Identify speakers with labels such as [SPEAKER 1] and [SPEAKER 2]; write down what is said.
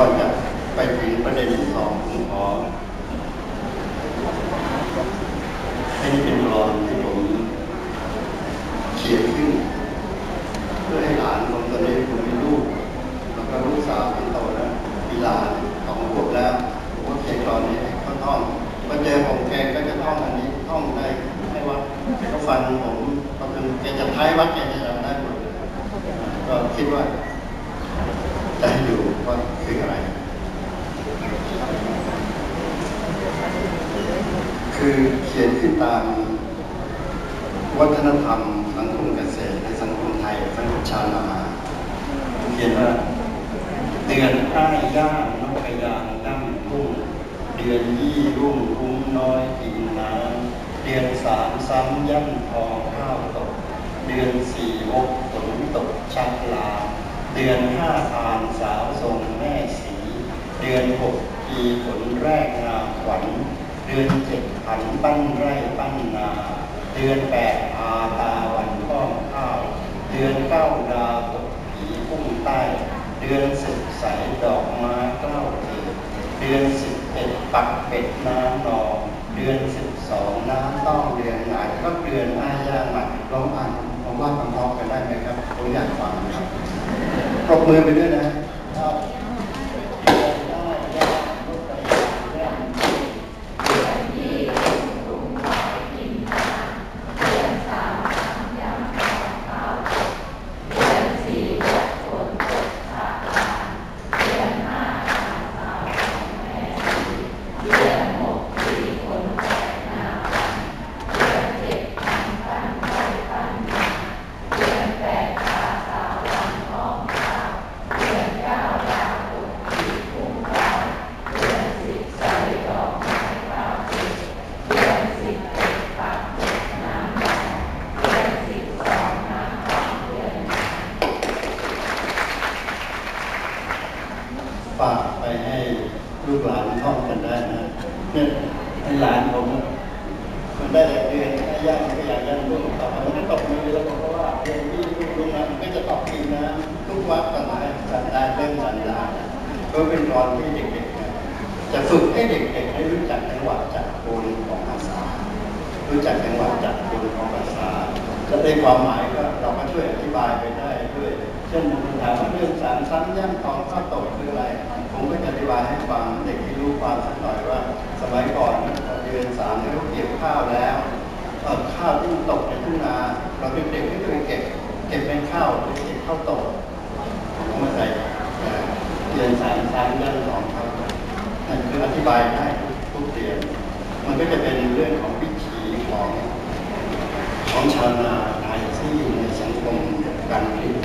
[SPEAKER 1] ก่อนจะไปถึงประเด็นที่สองขอให้นี่เป็นกรอนที่ผมเขียนขึ้น เพื่อให้หลานผมตอนนี้ผมมีลูกแล้วก็ลูกสาวเป็นโตแล้วมีหลานสองขวบแล้วผมก็เขียนกรอนนี้ให้เขาท่องมาเจอผมแกก็จะท่องอันนี้ท่องได้ให้วัดแกก็ฟังผมพอถึงแกจะท้ายวัดแกจะจำได้หมดก็คิดว่า จะให้ดูว่าคืออะไร คือเขียนขึ้นตามวัฒนธรรมสังคมเกษตรในสังคมไทยสังคมชาวนาเขียนว่าเดือนใต้ย่างนกกระยางตั้งรุ่งเดือนยี่รุ่งรุ่งน้อยกินน้ำเดือนสามซ้ำย่ำทองข้าวตก เดือนสี่วกฝนตกชักลา เดือนห้าทานสาวทรงแม่สี เดือนหกปีฝนแรกงาขวัญ เดือนเจ็ดผันปั้นไร่ปั้นนา เดือนแปดอาตาวันข้องข้าว เดือนเก้าดาวตกผีพุ่งใต้ เดือนสิบใสดอกไม้เกล้าเกิดเดือนสิบเอ็ดปักเป็ดน้ำนองเดือนสิบสองน้ำต้องเดือนหงายก็เดือนอาญาหมัดลองอ่านผมว่าพร้อมๆกันได้ไหมครับผมอยากฟังนะครับ ปรบมือไปด้วยนะครับ ฝากไป ให้ลูกหลานท่องกันได้นะเนี่ยให้หลานผมมันได้แต่เดือนถ้าย่างมันก็อยากย่างลูกต่อไปมันก็ตกมือแล้วเพราะว่าเดือนที่ลูกลงมามันก็จะตอีกนะทุกวัดต่างๆสันได้เริ่มสันได้ก็เป็นรอนที่เด็กๆจะฝึกให้เด็กๆให้รู้จักจังหวะจักรโคนของภาษา รู้จักจังหวะจักรโคนของภาษาและในความหมายก็เราก็ช่วยอธิบายไปได้ด้วย เช่น เด็กที่รู้ความสักหน่อยว่า สมัยก่อนเดือนสามเนี่ยเขาเก็บข้าวแล้วข้าวที่มันตกในทุ่งนาเราเป็นเด็กไม่เคยเก็บ เก็บเป็นข้าวหรือเก็บข้าวตกผมมาใส่เดือนสามซ้ำย่ำทองข้าวนั่นคืออธิบายได้ทุกเดือนมันก็จะเป็นเรื่องของวิถีของของชาวนาไทยที่อยู่ในสังคมการผลิต